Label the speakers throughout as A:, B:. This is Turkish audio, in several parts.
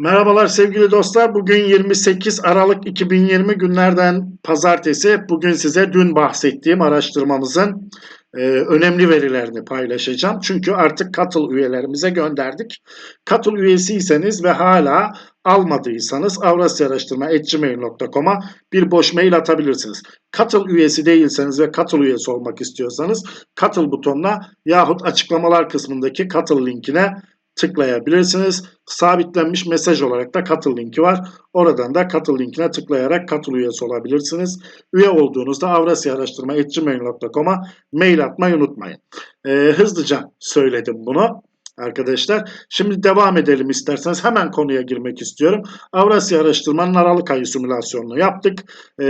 A: Merhabalar sevgili dostlar. Bugün 28 Aralık 2020 günlerden pazartesi. Bugün size dün bahsettiğim araştırmamızın e, önemli verilerini paylaşacağım. Çünkü artık katıl üyelerimize gönderdik. Katıl üyesiyseniz ve hala almadıysanız avrasyaaraştırma.gmail.com'a bir boş mail atabilirsiniz. Katıl üyesi değilseniz ve katıl üyesi olmak istiyorsanız katıl butonuna yahut açıklamalar kısmındaki katıl linkine tıklayabilirsiniz. Sabitlenmiş mesaj olarak da katıl linki var. Oradan da katıl linkine tıklayarak katıl üyesi olabilirsiniz. Üye olduğunuzda avrasyaaraştırma.gmail.com'a mail atmayı unutmayın. Ee, hızlıca söyledim bunu arkadaşlar. Şimdi devam edelim isterseniz. Hemen konuya girmek istiyorum. Avrasya Araştırma'nın Aralık ayı simülasyonunu yaptık. Ee,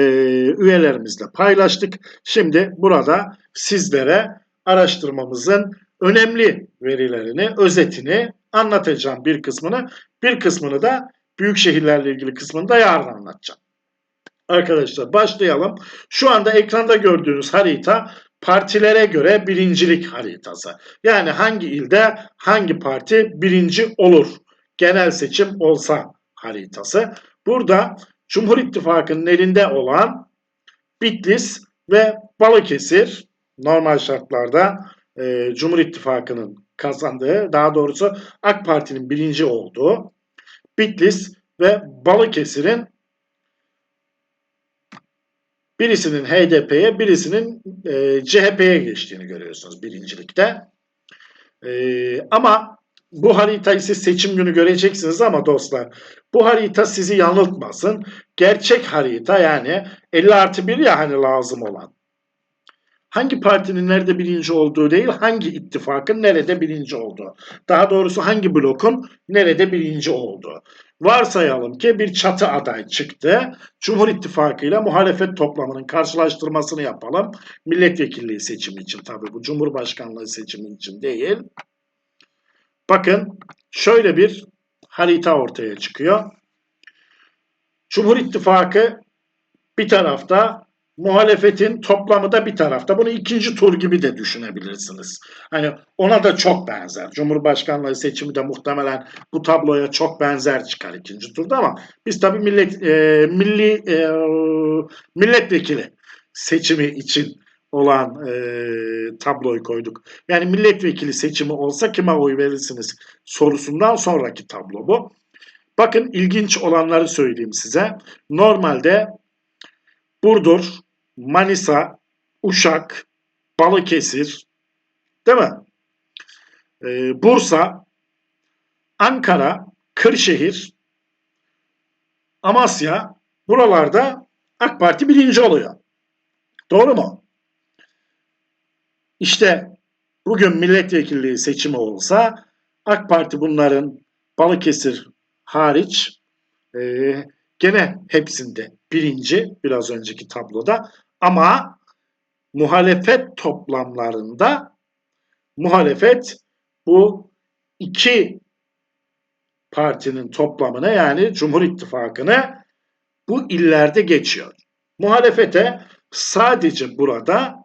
A: üyelerimizle paylaştık. Şimdi burada sizlere araştırmamızın önemli verilerini, özetini anlatacağım bir kısmını. Bir kısmını da büyük şehirlerle ilgili kısmını da yarın anlatacağım. Arkadaşlar başlayalım. Şu anda ekranda gördüğünüz harita partilere göre birincilik haritası. Yani hangi ilde hangi parti birinci olur? Genel seçim olsa haritası. Burada Cumhur İttifakı'nın elinde olan Bitlis ve Balıkesir normal şartlarda e, Cumhur İttifakı'nın kazandığı, daha doğrusu AK Parti'nin birinci olduğu Bitlis ve Balıkesir'in birisinin HDP'ye, birisinin e, CHP'ye geçtiğini görüyorsunuz birincilikte. E, ama bu haritayı siz seçim günü göreceksiniz ama dostlar bu harita sizi yanıltmasın. Gerçek harita yani 50 artı 1 ya hani lazım olan hangi partinin nerede birinci olduğu değil, hangi ittifakın nerede birinci olduğu. Daha doğrusu hangi blokun nerede birinci olduğu. Varsayalım ki bir çatı aday çıktı. Cumhur İttifakı ile muhalefet toplamının karşılaştırmasını yapalım. Milletvekilliği seçimi için tabii bu Cumhurbaşkanlığı seçimi için değil. Bakın şöyle bir harita ortaya çıkıyor. Cumhur İttifakı bir tarafta, muhalefetin toplamı da bir tarafta. Bunu ikinci tur gibi de düşünebilirsiniz. Hani ona da çok benzer. Cumhurbaşkanlığı seçimi de muhtemelen bu tabloya çok benzer çıkar ikinci turda ama biz tabii millet e, milli e, milletvekili seçimi için olan e, tabloyu koyduk. Yani milletvekili seçimi olsa kime oy verirsiniz sorusundan sonraki tablo bu. Bakın ilginç olanları söyleyeyim size. Normalde Burdur, Manisa, Uşak, Balıkesir, değil mi? Ee, Bursa, Ankara, Kırşehir, Amasya buralarda AK Parti birinci oluyor. Doğru mu? İşte bugün milletvekilliği seçimi olsa AK Parti bunların Balıkesir hariç e, gene hepsinde birinci biraz önceki tabloda ama muhalefet toplamlarında muhalefet bu iki partinin toplamına yani Cumhur İttifakı'nı bu illerde geçiyor. Muhalefete sadece burada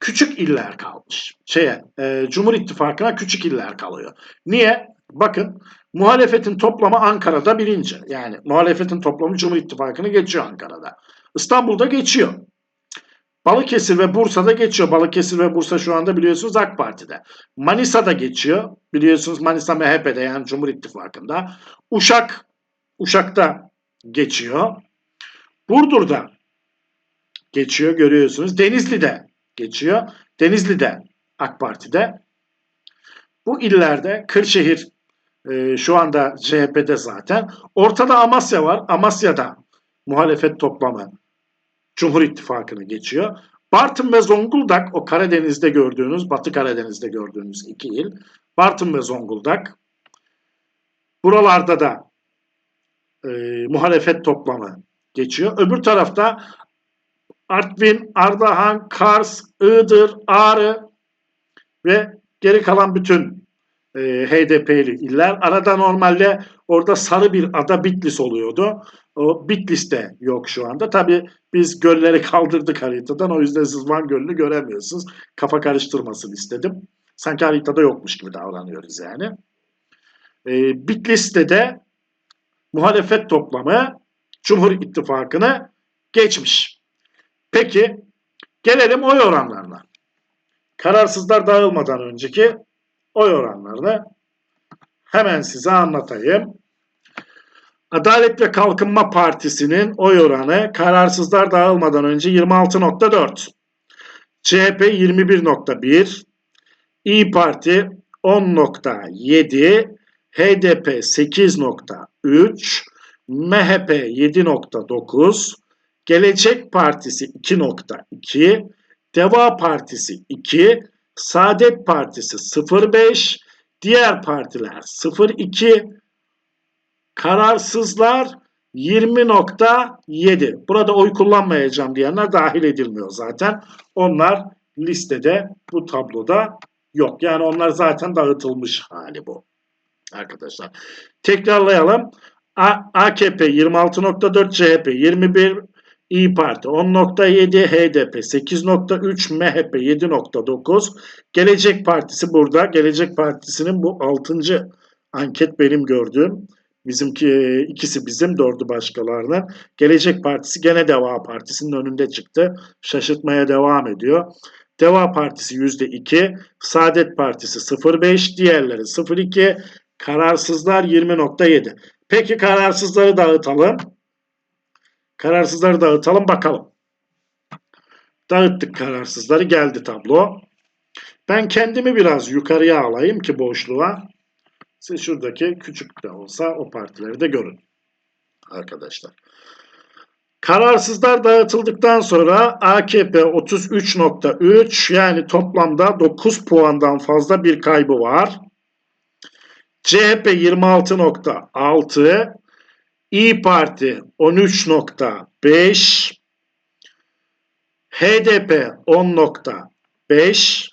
A: küçük iller kalmış. Şeye, e, Cumhur İttifakı'na küçük iller kalıyor. Niye? Bakın muhalefetin toplamı Ankara'da birinci. Yani muhalefetin toplamı Cumhur İttifakı'nı geçiyor Ankara'da. İstanbul'da geçiyor. Balıkesir ve Bursa'da geçiyor. Balıkesir ve Bursa şu anda biliyorsunuz AK Parti'de. Manisa'da geçiyor. Biliyorsunuz Manisa MHP'de yani Cumhur İttifakı'nda. Uşak, Uşak'ta geçiyor. Burdur'da geçiyor görüyorsunuz. Denizli'de geçiyor. Denizli'de AK Parti'de. Bu illerde Kırşehir e, şu anda CHP'de zaten. Ortada Amasya var. Amasya'da muhalefet toplamı Cumhur İttifakı'nı geçiyor. Bartın ve Zonguldak o Karadeniz'de gördüğünüz, Batı Karadeniz'de gördüğünüz iki il. Bartın ve Zonguldak. Buralarda da e, muhalefet toplamı geçiyor. Öbür tarafta Artvin, Ardahan, Kars, Iğdır, Ağrı ve geri kalan bütün e, HDP'li iller. Arada normalde orada sarı bir ada Bitlis oluyordu. O Bitlis'te yok şu anda. Tabi biz gölleri kaldırdık haritadan. O yüzden siz Van Gölü'nü göremiyorsunuz. Kafa karıştırmasın istedim. Sanki haritada yokmuş gibi davranıyoruz yani. e, Bitlis'te de muhalefet toplamı Cumhur İttifakı'nı geçmiş. Peki gelelim oy oranlarına. Kararsızlar dağılmadan önceki oy oranlarını hemen size anlatayım. Adalet ve Kalkınma Partisi'nin oy oranı kararsızlar dağılmadan önce 26.4. CHP 21.1, İyi Parti 10.7, HDP 8.3, MHP 7.9, Gelecek Partisi 2.2, Deva Partisi 2, Saadet Partisi 0.5, diğer partiler 0.2, kararsızlar 20.7. Burada oy kullanmayacağım diyenler dahil edilmiyor zaten. Onlar listede bu tabloda yok. Yani onlar zaten dağıtılmış hali bu. Arkadaşlar. Tekrarlayalım. AKP 26.4, CHP 21, İyi Parti 10.7, HDP 8.3, MHP 7.9. Gelecek Partisi burada. Gelecek Partisi'nin bu 6. anket benim gördüğüm. Bizimki ikisi bizim, dördü başkalarının. Gelecek Partisi gene Deva Partisi'nin önünde çıktı. Şaşırtmaya devam ediyor. Deva Partisi %2, Saadet Partisi 0.5, diğerleri 0.2, kararsızlar 20.7. Peki kararsızları dağıtalım. Kararsızları dağıtalım bakalım. Dağıttık kararsızları geldi tablo. Ben kendimi biraz yukarıya alayım ki boşluğa. Siz şuradaki küçük de olsa o partileri de görün. Arkadaşlar. Kararsızlar dağıtıldıktan sonra AKP 33.3 yani toplamda 9 puandan fazla bir kaybı var. CHP 26.6, İyi Parti 13.5, HDP 10.5,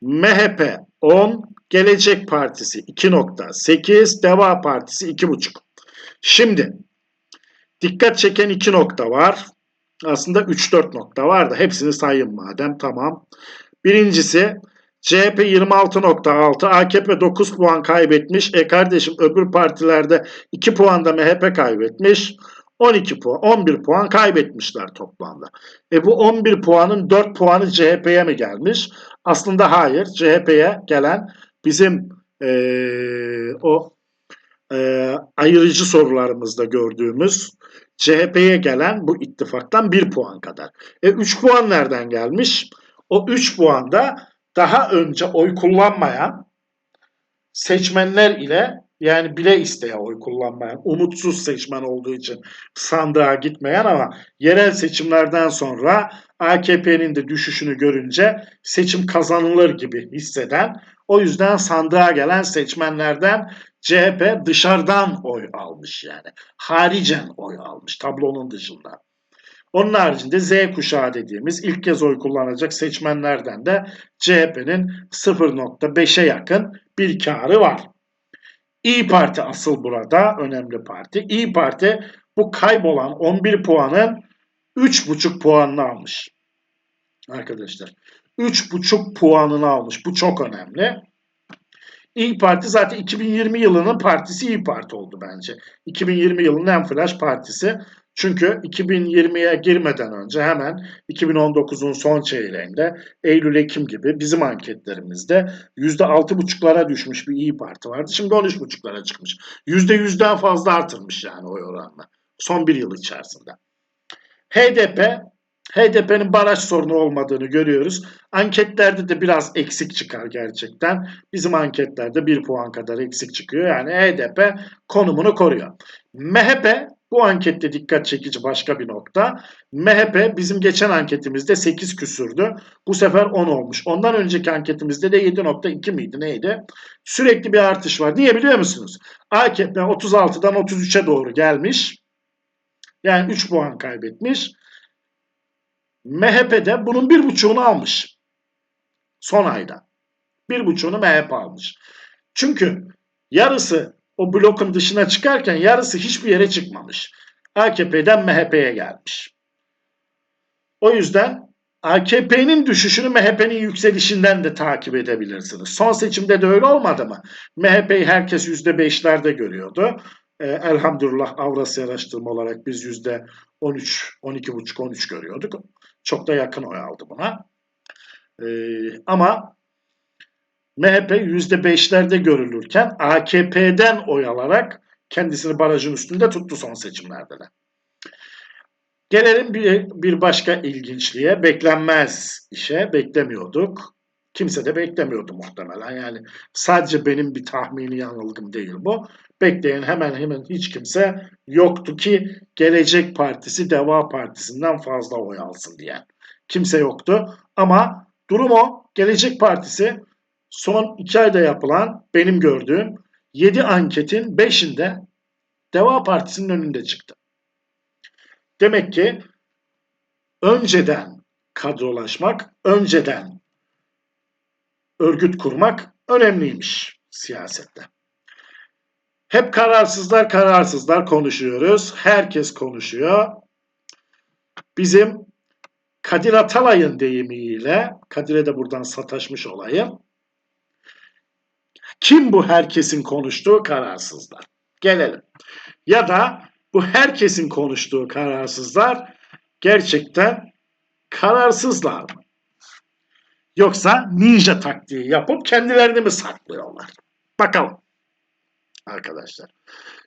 A: MHP 10, Gelecek Partisi 2.8, Deva Partisi 2.5. Şimdi dikkat çeken iki nokta var. Aslında 3-4 nokta var da hepsini sayayım madem tamam. Birincisi CHP 26.6, AKP 9 puan kaybetmiş. E kardeşim öbür partilerde 2 puan da MHP kaybetmiş. 12 puan, 11 puan kaybetmişler toplamda. E bu 11 puanın 4 puanı CHP'ye mi gelmiş? Aslında hayır. CHP'ye gelen bizim ee, o ee, ayırıcı sorularımızda gördüğümüz CHP'ye gelen bu ittifaktan 1 puan kadar. E 3 puan nereden gelmiş? O 3 puan da daha önce oy kullanmayan seçmenler ile yani bile isteye oy kullanmayan, umutsuz seçmen olduğu için sandığa gitmeyen ama yerel seçimlerden sonra AKP'nin de düşüşünü görünce seçim kazanılır gibi hisseden, o yüzden sandığa gelen seçmenlerden CHP dışarıdan oy almış yani. Haricen oy almış tablonun dışında. Onun haricinde Z kuşağı dediğimiz ilk kez oy kullanacak seçmenlerden de CHP'nin 0.5'e yakın bir karı var. İyi Parti asıl burada önemli parti. İyi Parti bu kaybolan 11 puanın 3,5 puanını almış. Arkadaşlar 3,5 puanını almış. Bu çok önemli. İyi Parti zaten 2020 yılının partisi İyi Parti oldu bence. 2020 yılının en flash partisi. Çünkü 2020'ye girmeden önce hemen 2019'un son çeyreğinde Eylül-Ekim gibi bizim anketlerimizde %6,5'lara düşmüş bir İyi Parti vardı. Şimdi 13,5'lara çıkmış. %100'den fazla artırmış yani oy oranla. Son bir yıl içerisinde. HDP HDP'nin baraj sorunu olmadığını görüyoruz. Anketlerde de biraz eksik çıkar gerçekten. Bizim anketlerde bir puan kadar eksik çıkıyor. Yani HDP konumunu koruyor. MHP bu ankette dikkat çekici başka bir nokta. MHP bizim geçen anketimizde 8 küsürdü. Bu sefer 10 olmuş. Ondan önceki anketimizde de 7.2 miydi neydi? Sürekli bir artış var. Niye biliyor musunuz? AKP 36'dan 33'e doğru gelmiş. Yani 3 puan kaybetmiş. MHP de bunun bir buçuğunu almış. Son ayda. Bir buçuğunu MHP almış. Çünkü yarısı o blokun dışına çıkarken yarısı hiçbir yere çıkmamış. AKP'den MHP'ye gelmiş. O yüzden AKP'nin düşüşünü MHP'nin yükselişinden de takip edebilirsiniz. Son seçimde de öyle olmadı mı? MHP'yi herkes %5'lerde görüyordu. Ee, elhamdülillah Avrasya araştırma olarak biz %13, 12,5, 13 görüyorduk. Çok da yakın oy aldı buna. Ee, ama MHP %5'lerde görülürken AKP'den oy alarak kendisini barajın üstünde tuttu son seçimlerde de. Gelelim bir, başka ilginçliğe. Beklenmez işe. Beklemiyorduk. Kimse de beklemiyordu muhtemelen. Yani sadece benim bir tahmini yanılgım değil bu. Bekleyen hemen hemen hiç kimse yoktu ki Gelecek Partisi Deva Partisi'nden fazla oy alsın diyen. Kimse yoktu. Ama durum o. Gelecek Partisi son iki ayda yapılan benim gördüğüm 7 anketin 5'inde Deva Partisi'nin önünde çıktı. Demek ki önceden kadrolaşmak, önceden örgüt kurmak önemliymiş siyasette. Hep kararsızlar kararsızlar konuşuyoruz. Herkes konuşuyor. Bizim Kadir Atalay'ın deyimiyle, Kadir'e de buradan sataşmış olayım. Kim bu herkesin konuştuğu kararsızlar? Gelelim. Ya da bu herkesin konuştuğu kararsızlar gerçekten kararsızlar mı? Yoksa ninja taktiği yapıp kendilerini mi saklıyorlar? Bakalım arkadaşlar.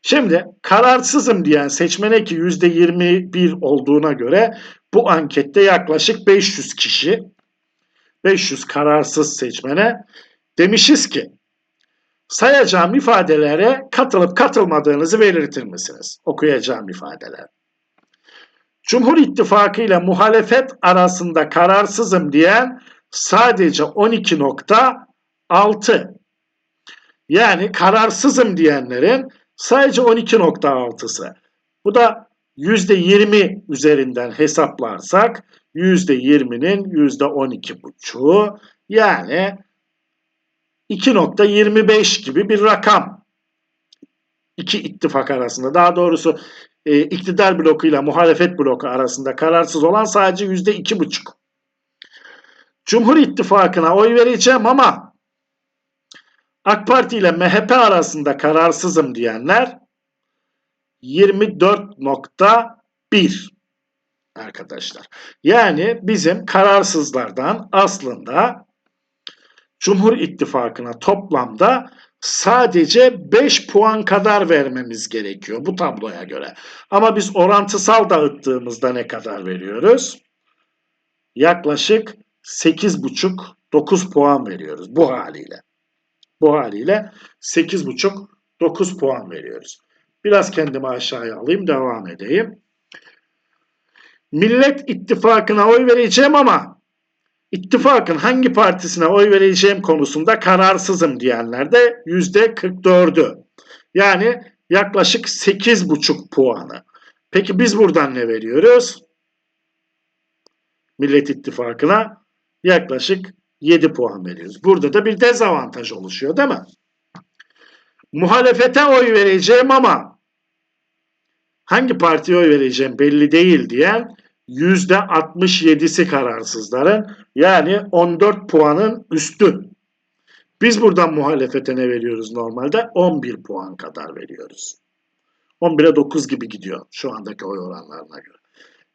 A: Şimdi kararsızım diyen seçmene ki %21 olduğuna göre bu ankette yaklaşık 500 kişi 500 kararsız seçmene demişiz ki sayacağım ifadelere katılıp katılmadığınızı belirtir misiniz? Okuyacağım ifadeler. Cumhur İttifakı ile muhalefet arasında kararsızım diyen sadece 12.6. Yani kararsızım diyenlerin sadece 12.6'sı. Bu da %20 üzerinden hesaplarsak %20'nin %12.5'u yani 2.25 gibi bir rakam. İki ittifak arasında daha doğrusu e, iktidar blokuyla muhalefet bloku arasında kararsız olan sadece %2.5. Cumhur İttifakı'na oy vereceğim ama AK Parti ile MHP arasında kararsızım diyenler 24.1 arkadaşlar. Yani bizim kararsızlardan aslında Cumhur İttifakı'na toplamda sadece 5 puan kadar vermemiz gerekiyor bu tabloya göre. Ama biz orantısal dağıttığımızda ne kadar veriyoruz? Yaklaşık 8,5-9 puan veriyoruz bu haliyle. Bu haliyle 8,5-9 puan veriyoruz. Biraz kendimi aşağıya alayım devam edeyim. Millet İttifakı'na oy vereceğim ama İttifakın hangi partisine oy vereceğim konusunda kararsızım diyenler de %44'ü. Yani yaklaşık 8,5 puanı. Peki biz buradan ne veriyoruz? Millet İttifakı'na yaklaşık 7 puan veriyoruz. Burada da bir dezavantaj oluşuyor değil mi? Muhalefete oy vereceğim ama hangi partiye oy vereceğim belli değil diyen %67'si kararsızların yani 14 puanın üstü. Biz buradan muhalefete ne veriyoruz normalde? 11 puan kadar veriyoruz. 11'e 9 gibi gidiyor şu andaki oy oranlarına göre.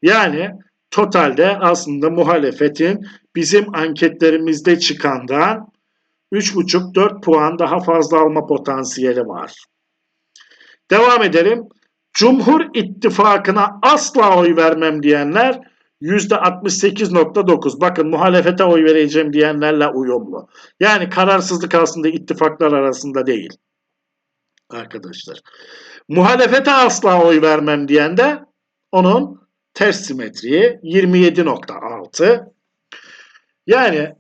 A: Yani totalde aslında muhalefetin bizim anketlerimizde çıkandan 3,5-4 puan daha fazla alma potansiyeli var. Devam edelim. Cumhur İttifakı'na asla oy vermem diyenler %68.9. Bakın muhalefete oy vereceğim diyenlerle uyumlu. Yani kararsızlık aslında ittifaklar arasında değil. Arkadaşlar. Muhalefete asla oy vermem diyen de onun ters simetriği 27.6. Yani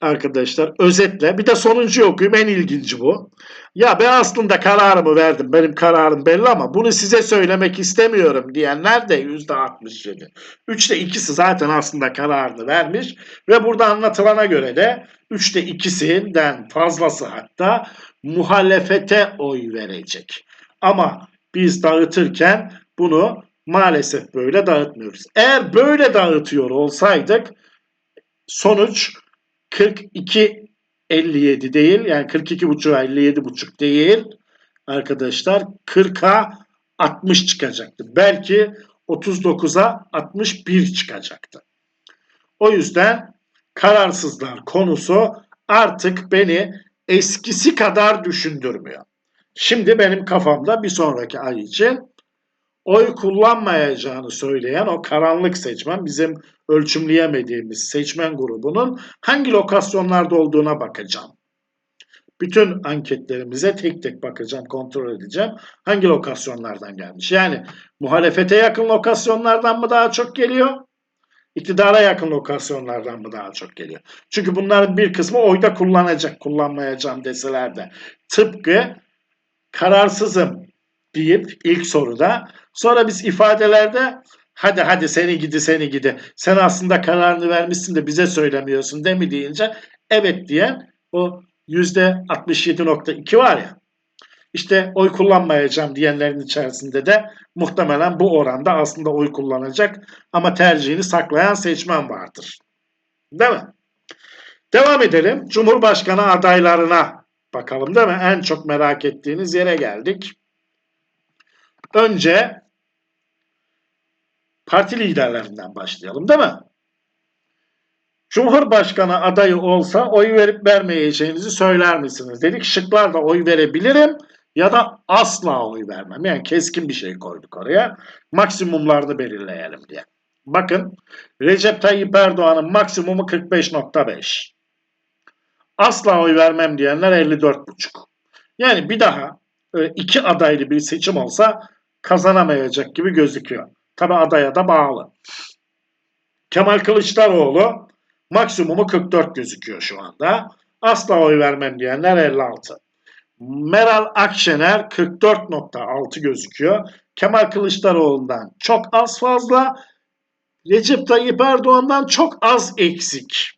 A: arkadaşlar özetle bir de sonuncu okuyayım en ilginci bu. Ya ben aslında kararımı verdim benim kararım belli ama bunu size söylemek istemiyorum diyenler de %67. Üçte ikisi zaten aslında kararını vermiş ve burada anlatılana göre de üçte ikisinden fazlası hatta muhalefete oy verecek. Ama biz dağıtırken bunu maalesef böyle dağıtmıyoruz. Eğer böyle dağıtıyor olsaydık sonuç 42 57 değil. Yani 42.5'a 57.5 değil. Arkadaşlar 40'a 60 çıkacaktı. Belki 39'a 61 çıkacaktı. O yüzden kararsızlar konusu artık beni eskisi kadar düşündürmüyor. Şimdi benim kafamda bir sonraki ay için oy kullanmayacağını söyleyen o karanlık seçmen bizim ölçümleyemediğimiz seçmen grubunun hangi lokasyonlarda olduğuna bakacağım. Bütün anketlerimize tek tek bakacağım, kontrol edeceğim. Hangi lokasyonlardan gelmiş? Yani muhalefete yakın lokasyonlardan mı daha çok geliyor? İktidara yakın lokasyonlardan mı daha çok geliyor? Çünkü bunların bir kısmı oyda kullanacak, kullanmayacağım deseler de. Tıpkı kararsızım deyip ilk soruda sonra biz ifadelerde hadi hadi seni gidi seni gidi sen aslında kararını vermişsin de bize söylemiyorsun değil mi deyince evet diyen o %67.2 var ya işte oy kullanmayacağım diyenlerin içerisinde de muhtemelen bu oranda aslında oy kullanacak ama tercihini saklayan seçmen vardır. Değil mi? Devam edelim. Cumhurbaşkanı adaylarına bakalım değil mi? En çok merak ettiğiniz yere geldik. Önce parti liderlerinden başlayalım değil mi? Cumhurbaşkanı adayı olsa oy verip vermeyeceğinizi söyler misiniz? Dedik şıklarda oy verebilirim ya da asla oy vermem. Yani keskin bir şey koyduk oraya. Maksimumlarını belirleyelim diye. Bakın Recep Tayyip Erdoğan'ın maksimumu 45.5. Asla oy vermem diyenler 54.5. Yani bir daha iki adaylı bir seçim olsa kazanamayacak gibi gözüküyor. Tabi adaya da bağlı. Kemal Kılıçdaroğlu maksimumu 44 gözüküyor şu anda. Asla oy vermem diyenler 56. Meral Akşener 44.6 gözüküyor. Kemal Kılıçdaroğlu'ndan çok az fazla. Recep Tayyip Erdoğan'dan çok az eksik.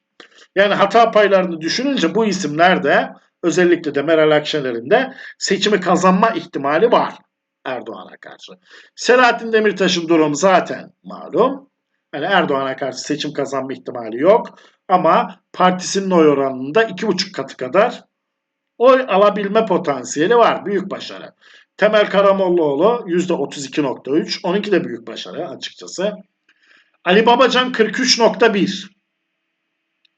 A: Yani hata paylarını düşününce bu isimler de özellikle de Meral Akşener'in de seçimi kazanma ihtimali var Erdoğan'a karşı. Selahattin Demirtaş'ın durumu zaten malum. Yani Erdoğan'a karşı seçim kazanma ihtimali yok. Ama partisinin oy oranında iki buçuk katı kadar oy alabilme potansiyeli var. Büyük başarı. Temel Karamollaoğlu %32.3. Onunki de büyük başarı açıkçası. Ali Babacan 43.1.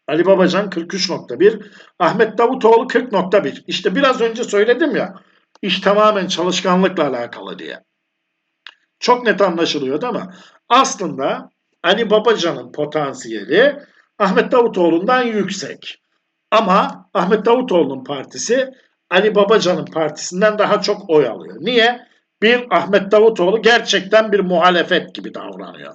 A: Ali Babacan 43.1. Ahmet Davutoğlu 40.1. İşte biraz önce söyledim ya. İş tamamen çalışkanlıkla alakalı diye. Çok net anlaşılıyor değil mi? Aslında Ali Babacan'ın potansiyeli Ahmet Davutoğlu'ndan yüksek. Ama Ahmet Davutoğlu'nun partisi Ali Babacan'ın partisinden daha çok oy alıyor. Niye? Bir, Ahmet Davutoğlu gerçekten bir muhalefet gibi davranıyor.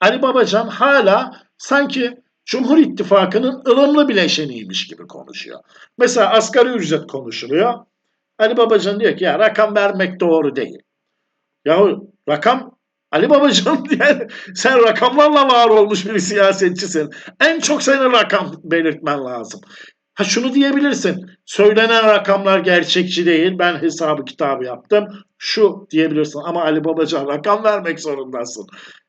A: Ali Babacan hala sanki Cumhur İttifakı'nın ılımlı bileşeniymiş gibi konuşuyor. Mesela asgari ücret konuşuluyor. Ali Babacan diyor ki ya rakam vermek doğru değil. Yahu rakam Ali Babacan yani sen rakamlarla var olmuş bir siyasetçisin. En çok senin rakam belirtmen lazım. Ha şunu diyebilirsin. Söylenen rakamlar gerçekçi değil. Ben hesabı kitabı yaptım. Şu diyebilirsin ama Ali Babacan rakam vermek zorundasın.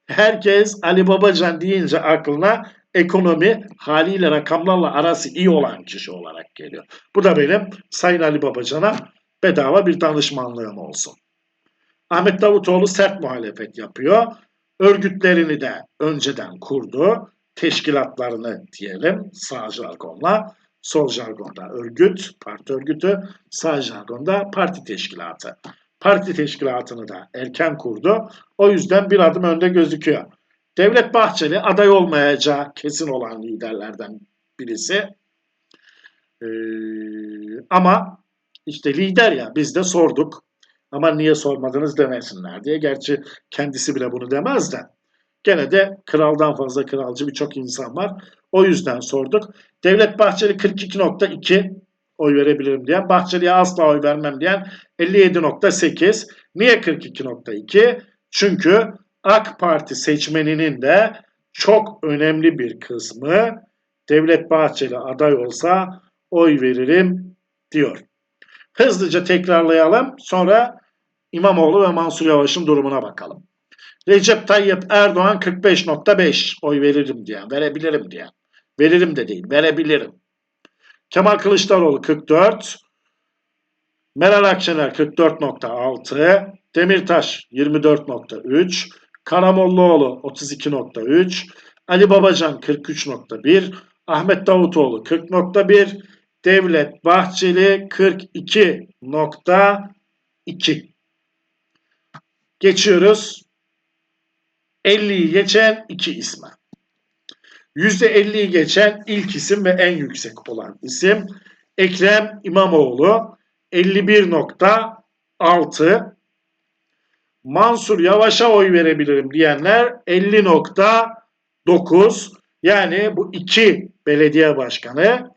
A: Herkes Ali Babacan deyince aklına ekonomi haliyle rakamlarla arası iyi olan kişi olarak geliyor. Bu da benim Sayın Ali Babacan'a bedava bir danışmanlığım olsun. Ahmet Davutoğlu sert muhalefet yapıyor. Örgütlerini de önceden kurdu. Teşkilatlarını diyelim sağ jargonla. Sol jargonda örgüt, parti örgütü, sağ jargonda parti teşkilatı. Parti teşkilatını da erken kurdu. O yüzden bir adım önde gözüküyor. Devlet Bahçeli aday olmayacağı kesin olan liderlerden birisi. Ee, ama işte lider ya biz de sorduk. Ama niye sormadınız demesinler diye. Gerçi kendisi bile bunu demez de. Gene de kraldan fazla kralcı birçok insan var. O yüzden sorduk. Devlet Bahçeli 42.2 oy verebilirim diyen, Bahçeli'ye asla oy vermem diyen 57.8. Niye 42.2? Çünkü AK Parti seçmeninin de çok önemli bir kısmı Devlet Bahçeli aday olsa oy veririm diyor. Hızlıca tekrarlayalım. Sonra İmamoğlu ve Mansur Yavaş'ın durumuna bakalım. Recep Tayyip Erdoğan 45.5 oy veririm diyen, verebilirim diyen. Veririm de değil, verebilirim. Kemal Kılıçdaroğlu 44, Meral Akşener 44.6, Demirtaş 24.3, Karamollaoğlu 32.3, Ali Babacan 43.1, Ahmet Davutoğlu 40.1, Devlet Bahçeli 42.2. Geçiyoruz. 50'yi geçen iki isme. %50'yi geçen ilk isim ve en yüksek olan isim Ekrem İmamoğlu 51.6 Mansur Yavaş'a oy verebilirim diyenler 50.9 yani bu iki belediye başkanı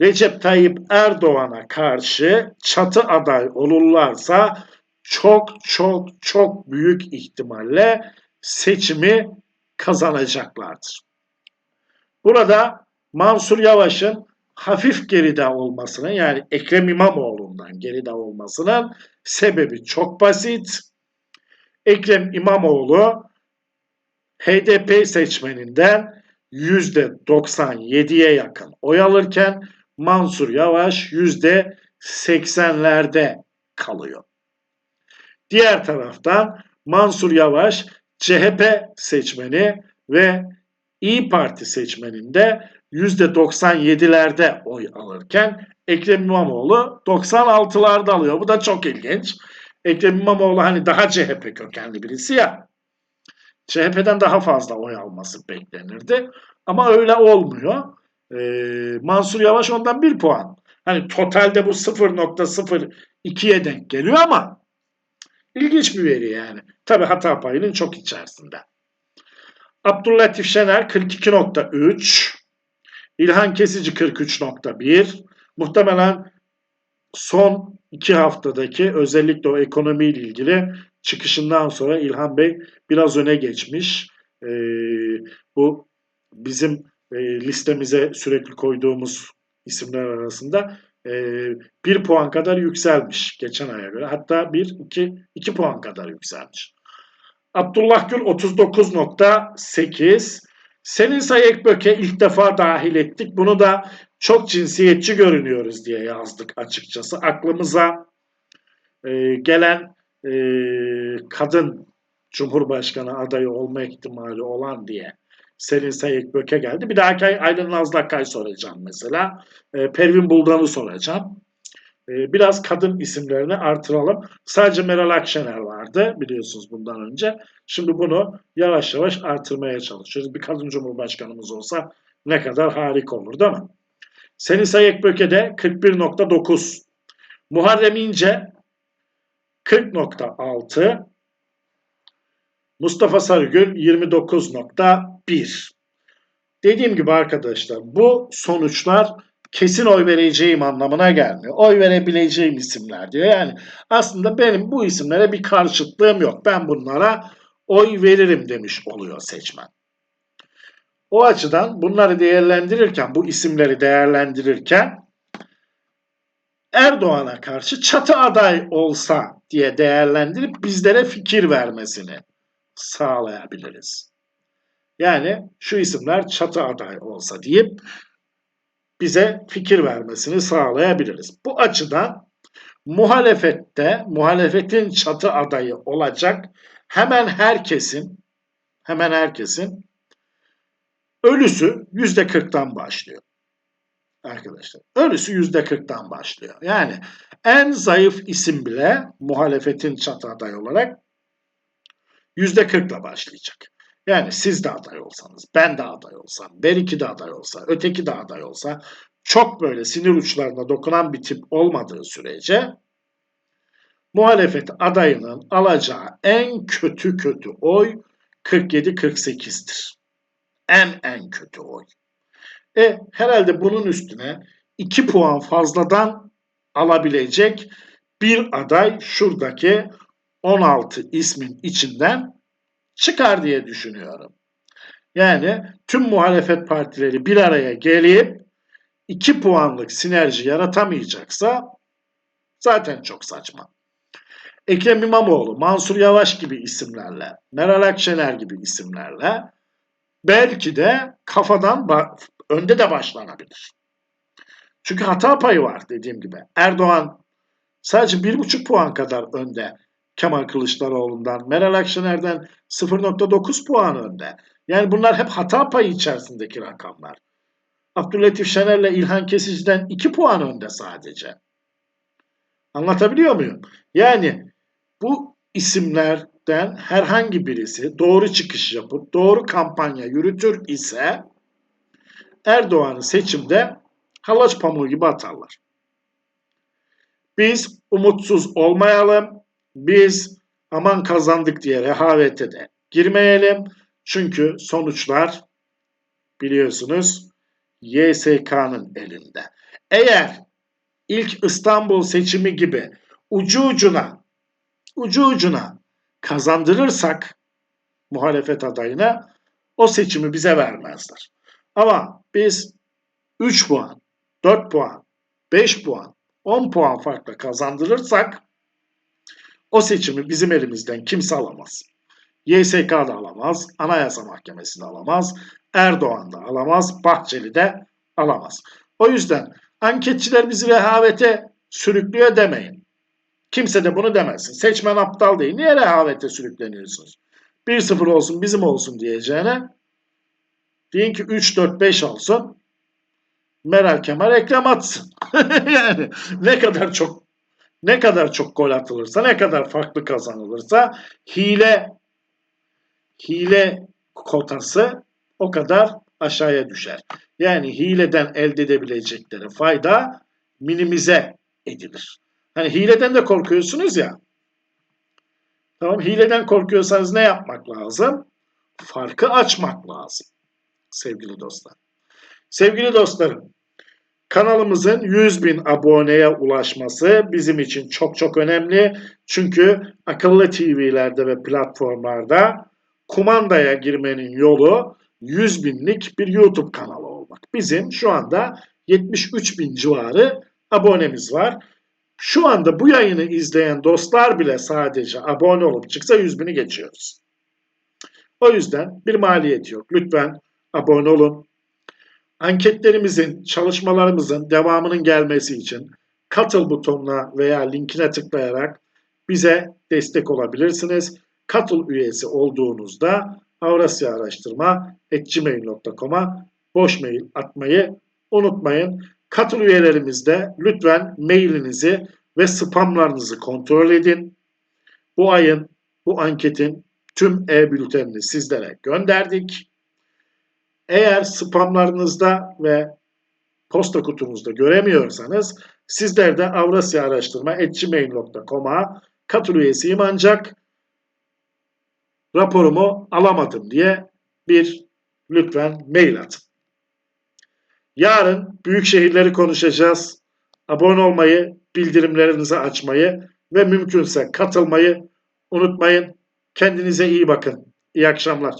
A: Recep Tayyip Erdoğan'a karşı çatı aday olurlarsa çok çok çok büyük ihtimalle seçimi kazanacaklardır. Burada Mansur Yavaş'ın hafif geride olmasının yani Ekrem İmamoğlu'ndan geride olmasının sebebi çok basit. Ekrem İmamoğlu HDP seçmeninden %97'ye yakın oy alırken Mansur Yavaş %80'lerde kalıyor. Diğer taraftan Mansur Yavaş CHP seçmeni ve İyi Parti seçmeninde %97'lerde oy alırken Ekrem İmamoğlu 96'larda alıyor. Bu da çok ilginç. Ekrem İmamoğlu hani daha CHP kökenli birisi ya. CHP'den daha fazla oy alması beklenirdi. Ama öyle olmuyor. Ee, Mansur Yavaş ondan bir puan. Hani totalde bu 0.02'ye denk geliyor ama ilginç bir veri yani. Tabi hata payının çok içerisinde. Abdüllatif Şener 42.3, İlhan Kesici 43.1. Muhtemelen son iki haftadaki özellikle o ekonomiyle ilgili çıkışından sonra İlhan Bey biraz öne geçmiş. Ee, bu bizim e, listemize sürekli koyduğumuz isimler arasında e, bir puan kadar yükselmiş geçen aya göre. Hatta bir iki iki puan kadar yükselmiş. Abdullah Gül 39.8. Senin Sayek Böke ilk defa dahil ettik. Bunu da çok cinsiyetçi görünüyoruz diye yazdık açıkçası. Aklımıza e, gelen e, kadın Cumhurbaşkanı adayı olma ihtimali olan diye Selin Sayık Böke geldi. Bir dahaki ay Aylin Nazlakay soracağım mesela. E, Pervin Buldan'ı soracağım. E, biraz kadın isimlerini artıralım. Sadece Meral Akşener vardı biliyorsunuz bundan önce. Şimdi bunu yavaş yavaş artırmaya çalışıyoruz. Bir kadın cumhurbaşkanımız olsa ne kadar harika olur değil mi? Selin Sayık Böke'de 41.9. Muharrem İnce 40.6. Mustafa Sarıgül 29.1. Dediğim gibi arkadaşlar bu sonuçlar kesin oy vereceğim anlamına gelmiyor. Oy verebileceğim isimler diyor. Yani aslında benim bu isimlere bir karşıtlığım yok. Ben bunlara oy veririm demiş oluyor seçmen. O açıdan bunları değerlendirirken, bu isimleri değerlendirirken Erdoğan'a karşı çatı aday olsa diye değerlendirip bizlere fikir vermesini sağlayabiliriz. Yani şu isimler çatı aday olsa deyip bize fikir vermesini sağlayabiliriz. Bu açıdan muhalefette, muhalefetin çatı adayı olacak hemen herkesin hemen herkesin ölüsü yüzde kırktan başlıyor. Arkadaşlar ölüsü yüzde kırktan başlıyor. Yani en zayıf isim bile muhalefetin çatı adayı olarak yüzde kırkla başlayacak. Yani siz de aday olsanız, ben de aday olsam, Beriki de aday olsa, öteki de aday olsa çok böyle sinir uçlarına dokunan bir tip olmadığı sürece muhalefet adayının alacağı en kötü kötü oy 47-48'dir. En en kötü oy. E herhalde bunun üstüne 2 puan fazladan alabilecek bir aday şuradaki 16 ismin içinden çıkar diye düşünüyorum. Yani tüm muhalefet partileri bir araya gelip 2 puanlık sinerji yaratamayacaksa zaten çok saçma. Ekrem İmamoğlu, Mansur Yavaş gibi isimlerle, Meral Akşener gibi isimlerle belki de kafadan önde de başlanabilir. Çünkü hata payı var dediğim gibi. Erdoğan sadece bir buçuk puan kadar önde Kemal Kılıçdaroğlu'ndan, Meral Akşener'den 0.9 puan önde. Yani bunlar hep hata payı içerisindeki rakamlar. Abdülatif Şener'le İlhan Kesici'den 2 puan önde sadece. Anlatabiliyor muyum? Yani bu isimlerden herhangi birisi doğru çıkış yapıp doğru kampanya yürütür ise Erdoğan'ı seçimde halaç pamuğu gibi atarlar. Biz umutsuz olmayalım. Biz aman kazandık diye rehavete de girmeyelim. Çünkü sonuçlar biliyorsunuz YSK'nın elinde. Eğer ilk İstanbul seçimi gibi ucu ucuna ucu ucuna kazandırırsak muhalefet adayına o seçimi bize vermezler. Ama biz 3 puan, 4 puan, 5 puan, 10 puan farkla kazandırırsak o seçimi bizim elimizden kimse alamaz. YSK da alamaz, Anayasa Mahkemesi de alamaz, Erdoğan da alamaz, Bahçeli de alamaz. O yüzden anketçiler bizi rehavete sürüklüyor demeyin. Kimse de bunu demesin. Seçmen aptal değil. Niye rehavete sürükleniyorsunuz? 1-0 olsun bizim olsun diyeceğine deyin ki 3-4-5 olsun Meral Kemal reklam atsın. yani ne kadar çok ne kadar çok gol atılırsa, ne kadar farklı kazanılırsa hile hile kotası o kadar aşağıya düşer. Yani hileden elde edebilecekleri fayda minimize edilir. Hani hileden de korkuyorsunuz ya. Tamam hileden korkuyorsanız ne yapmak lazım? Farkı açmak lazım sevgili dostlar. Sevgili dostlarım, kanalımızın 100 bin aboneye ulaşması bizim için çok çok önemli. Çünkü akıllı TV'lerde ve platformlarda kumandaya girmenin yolu 100 binlik bir YouTube kanalı olmak. Bizim şu anda 73 bin civarı abonemiz var. Şu anda bu yayını izleyen dostlar bile sadece abone olup çıksa 100 bini geçiyoruz. O yüzden bir maliyet yok. Lütfen abone olun. Anketlerimizin, çalışmalarımızın devamının gelmesi için katıl butonuna veya linkine tıklayarak bize destek olabilirsiniz. Katıl üyesi olduğunuzda Avrasya Araştırma gmail.com'a boş mail atmayı unutmayın. Katıl üyelerimizde lütfen mailinizi ve spamlarınızı kontrol edin. Bu ayın, bu anketin tüm e-bültenini sizlere gönderdik. Eğer spamlarınızda ve posta kutunuzda göremiyorsanız sizler de Avrasya Araştırma gmail.com'a katıl üyesiyim ancak raporumu alamadım diye bir lütfen mail atın. Yarın büyük şehirleri konuşacağız. Abone olmayı, bildirimlerinizi açmayı ve mümkünse katılmayı unutmayın. Kendinize iyi bakın. İyi akşamlar.